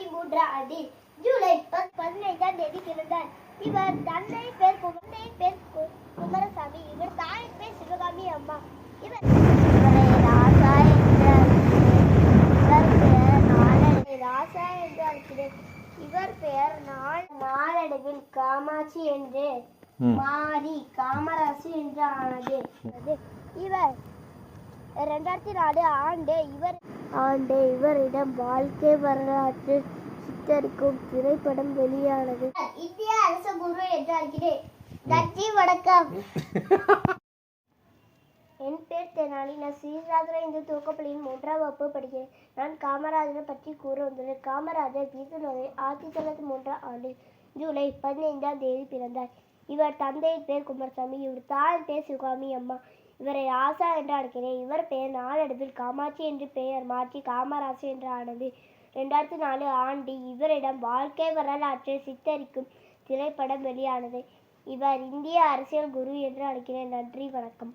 எண்பத்தி மூன்றாம் ஆண்டு ஜூலை பத்- பதினைந்தாம் தேதி பிறந்தார். இவர் தந்தை பேர் கு- தந்தையின் பேர் குமாரசாமி இவர் தாயின் பேர் சிவகாமி அம்மா. இவர் இவரை ராசா பெயர் நாளடை ராசா என்று அழைக்கிறேன். இவர் பெயர் நாள் நாளடைவில் காமாட்சி என்று. மாறி காமராசு என்று ஆனது. இவர் ரெண்டாயிரத்தி நாலு ஆண்டு இவர் ஆண்டு இவரிடம் வாழ்க்கை வரலாற்று சித்தரிக்கும் திரைப்படம் வெளியானது. இந்திய அரச குரு என்று அறிகிறேன் நன்றி வணக்கம். என் பேர் தெனாலி. நான் ஸ்ரீராஜர இந்து துவக்கப்பள்ளியின் மூன்றாம் வகுப்பு படிக்கிறேன். நான் காமராஜரை பற்றி கூற வந்துள்ளேன். காமராஜர் வீசுநரை ஆயிரத்தி தொள்ளாயிரத்தி மூன்றாம் ஆண்டு ஜூலை பதினைந்தாம் தேதி பிறந்தார். இவர் தந்தையின் பேர் குமாரசாமி. இவர் தாயின் பேர் சிவகாமி அம்மா. இவரை ஆசா என்று அழைக்கிறேன். இவர் பெயர் நாளடைவில் காமாட்சி என்று பெயர் மாற்றி காமராசு என்று ஆனது. ரெண்டாயிரத்தி நாலு ஆண்டு இவரிடம் வாழ்க்கை வரலாற்றை சித்தரிக்கும் திரைப்படம் வெளியானது. இவர் இந்திய அரசியல் குரு என்று அழைக்கிறேன். நன்றி வணக்கம்.